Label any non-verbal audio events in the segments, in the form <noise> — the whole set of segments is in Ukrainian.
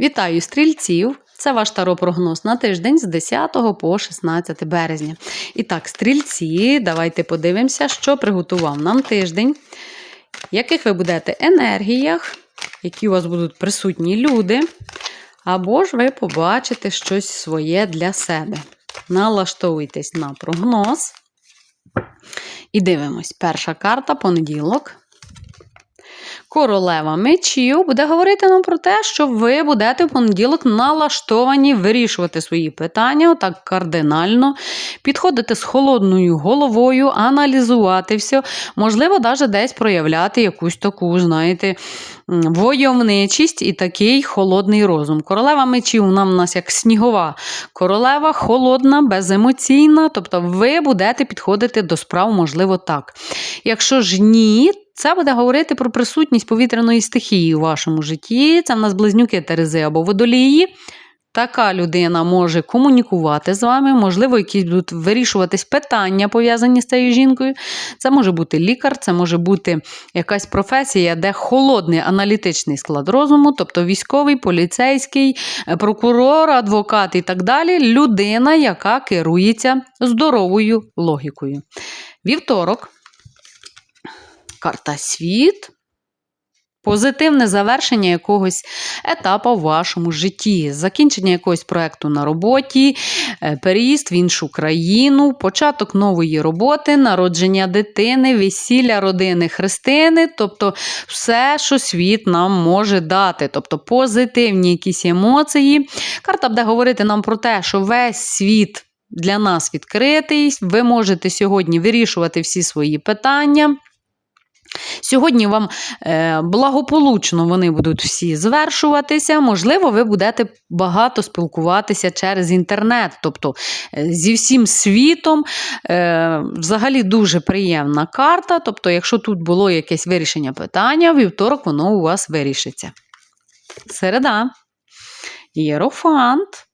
Вітаю стрільців! Це ваш таро-прогноз на тиждень з 10 по 16 березня. І так, стрільці, давайте подивимося, що приготував нам тиждень, яких ви будете енергіях, які у вас будуть присутні люди, або ж ви побачите щось своє для себе. Налаштовуйтесь на прогноз. І дивимось. Перша карта понеділок. Королева мечів буде говорити нам про те, що ви будете в понеділок налаштовані вирішувати свої питання так кардинально, підходити з холодною головою, аналізувати все, можливо, навіть десь проявляти якусь таку, знаєте, войовничість і такий холодний розум. Королева мечів нам у нас як снігова королева, холодна, беземоційна, тобто ви будете підходити до справ, можливо, так. Якщо ж ні, це буде говорити про присутність повітряної стихії у вашому житті. Це в нас близнюки Терези або водолії. Така людина може комунікувати з вами, можливо, якісь будуть вирішуватись питання, пов'язані з цією жінкою. Це може бути лікар, це може бути якась професія, де холодний аналітичний склад розуму, тобто військовий, поліцейський, прокурор, адвокат і так далі. Людина, яка керується здоровою логікою. Вівторок. Карта світ. Позитивне завершення якогось етапу в вашому житті, закінчення якогось проєкту на роботі, е, переїзд в іншу країну, початок нової роботи, народження дитини, весілля родини, хрестини, тобто все, що світ нам може дати, тобто позитивні якісь емоції. Карта буде говорити нам про те, що весь світ для нас відкритий, ви можете сьогодні вирішувати всі свої питання. Сьогодні вам е, благополучно вони будуть всі звершуватися. Можливо, ви будете багато спілкуватися через інтернет, тобто е, зі всім світом. Е, взагалі дуже приємна карта. Тобто, якщо тут було якесь вирішення питання, вівторок воно у вас вирішиться. Середа. Єрофант.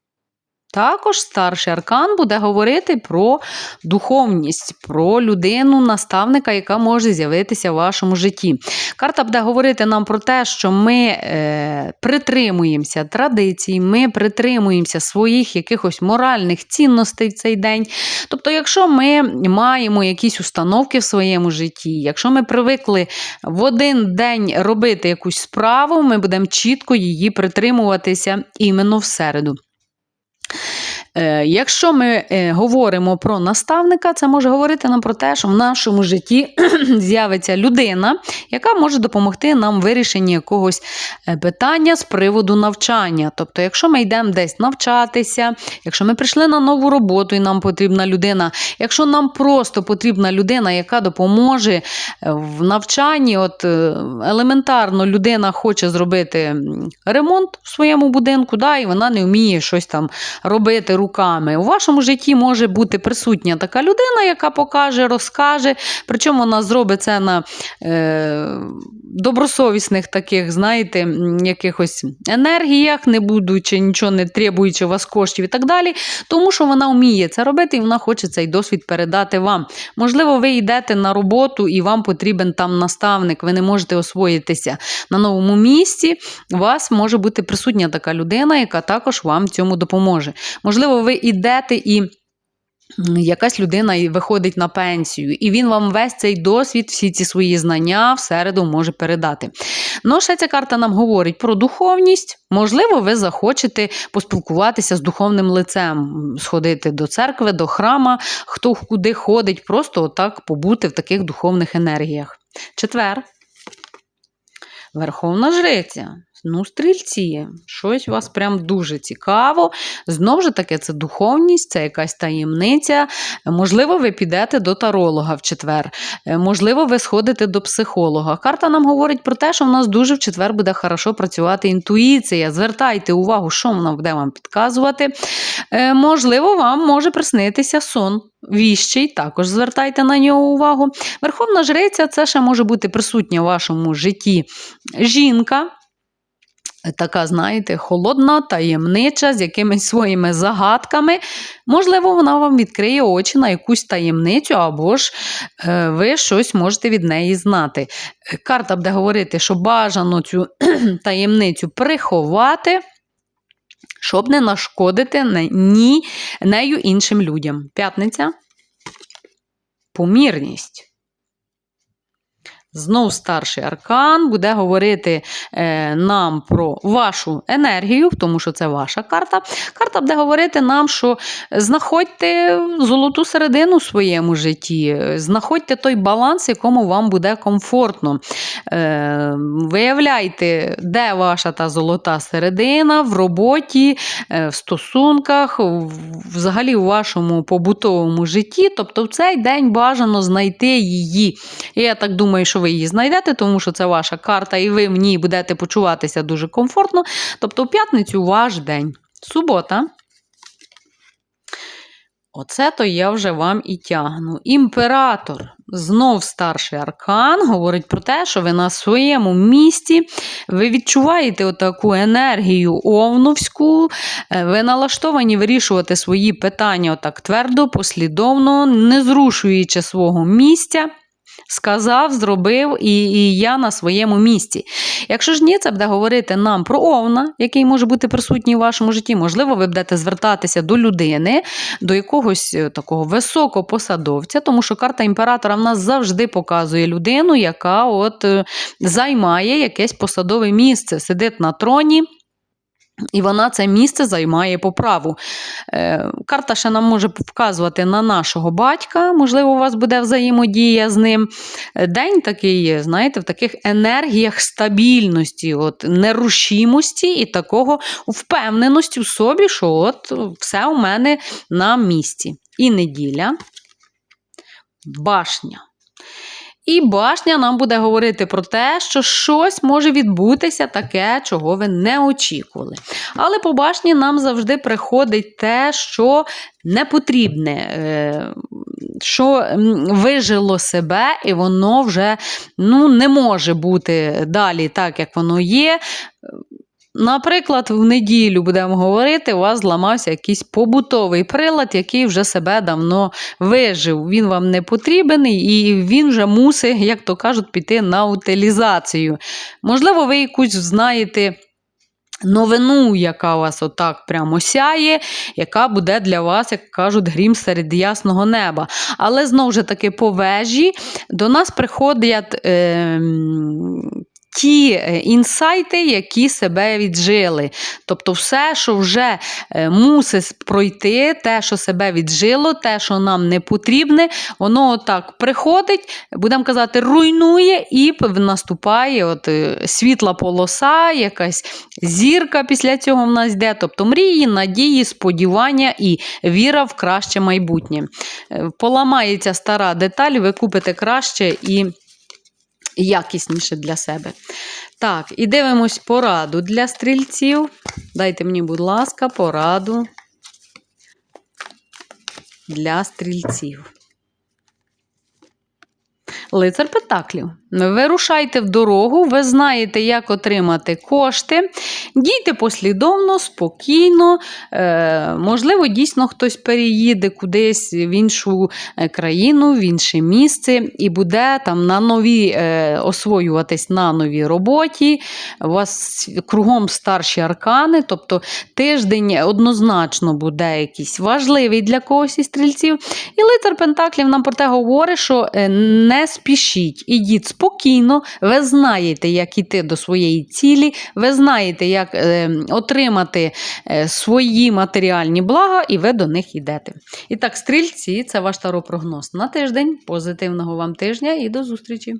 Також старший аркан буде говорити про духовність, про людину, наставника, яка може з'явитися в вашому житті. Карта буде говорити нам про те, що ми е, притримуємося традицій, ми притримуємося своїх якихось моральних цінностей в цей день. Тобто, якщо ми маємо якісь установки в своєму житті, якщо ми привикли в один день робити якусь справу, ми будемо чітко її притримуватися іменно в середу. Е, якщо ми е, говоримо про наставника, це може говорити нам про те, що в нашому житті <clears throat> з'явиться людина, яка може допомогти нам в вирішенні якогось е, питання з приводу навчання. Тобто, якщо ми йдемо десь навчатися, якщо ми прийшли на нову роботу і нам потрібна людина, якщо нам просто потрібна людина, яка допоможе в навчанні, от елементарно людина хоче зробити ремонт в своєму будинку, да, і вона не вміє щось там робити руками. У вашому житті може бути присутня така людина, яка покаже, розкаже. Причому вона зробить це на е, добросовісних таких, знаєте, якихось енергіях, не будучи нічого не требуючи у вас коштів і так далі. Тому що вона вміє це робити і вона хоче цей досвід передати вам. Можливо, ви йдете на роботу і вам потрібен там наставник, ви не можете освоїтися на новому місці. У вас може бути присутня така людина, яка також вам цьому допоможе. Можливо, ви йдете і. Якась людина виходить на пенсію, і він вам весь цей досвід, всі ці свої знання всереду може передати. Ну, ще ця карта нам говорить про духовність. Можливо, ви захочете поспілкуватися з духовним лицем, сходити до церкви, до храма, хто куди ходить, просто отак побути в таких духовних енергіях. Четвер. Верховна жриця. Ну, стрільці, щось у вас прям дуже цікаво. Знову ж таки, це духовність, це якась таємниця. Можливо, ви підете до таролога в четвер, можливо, ви сходите до психолога. Карта нам говорить про те, що в нас дуже в четвер буде хорошо працювати інтуїція. Звертайте увагу, що вона буде вам підказувати. Можливо, вам може приснитися сон. Віщий, також звертайте на нього увагу. Верховна жриця це ще може бути присутня в вашому житті жінка. Така, знаєте, холодна, таємнича, з якимись своїми загадками. Можливо, вона вам відкриє очі на якусь таємницю, або ж е, ви щось можете від неї знати. Карта буде говорити, що бажано цю <clears throat> таємницю приховати. щоб не нашкодити ні нею іншим людям. П'ятниця. Помірність. Знов старший аркан буде говорити е, нам про вашу енергію, тому що це ваша карта. Карта буде говорити нам, що знаходьте золоту середину в своєму житті, знаходьте той баланс, якому вам буде комфортно. Е, виявляйте, де ваша та золота середина в роботі, е, в стосунках, в- взагалі у вашому побутовому житті. Тобто в цей день бажано знайти її. І я так думаю, що ви її знайдете, тому що це ваша карта, і ви в ній будете почуватися дуже комфортно. Тобто, в п'ятницю ваш день. Субота. Оце то я вже вам і тягну. Імператор, знов старший аркан, говорить про те, що ви на своєму місці, ви відчуваєте отаку енергію овновську, е, ви налаштовані вирішувати свої питання отак твердо, послідовно, не зрушуючи свого місця. Сказав, зробив, і, і я на своєму місці. Якщо ж ні, це буде говорити нам про овна, який може бути присутній в вашому житті. Можливо, ви будете звертатися до людини, до якогось е, такого високопосадовця, тому що карта імператора в нас завжди показує людину, яка от е, займає якесь посадове місце, сидить на троні. І вона це місце займає по праву. Е, карта ще нам може вказувати на нашого батька, можливо, у вас буде взаємодія з ним. Е, День такий, знаєте, в таких енергіях стабільності, от, нерушимості і такого впевненості в собі, що от все у мене на місці. І неділя, башня. І башня нам буде говорити про те, що щось може відбутися таке, чого ви не очікували. Але по башні нам завжди приходить те, що не потрібне, е, що вижило себе, і воно вже ну, не може бути далі так, як воно є. Наприклад, в неділю будемо говорити, у вас зламався якийсь побутовий прилад, який вже себе давно вижив. Він вам не потрібен, і він вже мусить, як то кажуть, піти на утилізацію. Можливо, ви якусь знаєте. Новину, яка вас отак прямо сяє, яка буде для вас, як кажуть, грім серед ясного неба. Але знову ж таки, по вежі до нас приходять е, ті е, інсайти, які себе віджили. Тобто, все, що вже е, мусить пройти, те, що себе віджило, те, що нам не потрібне, воно отак приходить, будемо казати, руйнує і наступає от, е, світла полоса, якась зірка після цього в нас йде. Тобто мрії, надії, сподівання і віра в краще майбутнє. Поламається стара деталь, ви купите краще і якісніше для себе. Так, і дивимось пораду для стрільців. Дайте мені, будь ласка, пораду для стрільців. Лицар Петаклів. Вирушайте в дорогу, ви знаєте, як отримати кошти. Дійте послідовно, спокійно. Е, можливо, дійсно хтось переїде кудись в іншу е, країну, в інше місце і буде там на нові е, освоюватись на новій роботі. У вас кругом старші аркани, тобто тиждень однозначно буде якийсь важливий для когось із стрільців. І лицар Пентаклів нам про те говорить, що не спішіть, ідіть спокійно, ви знаєте, як іти до своєї цілі, ви знаєте, як е, отримати е, свої матеріальні блага, і ви до них йдете. І так, стрільці, це ваш таропрогноз на тиждень. Позитивного вам тижня і до зустрічі!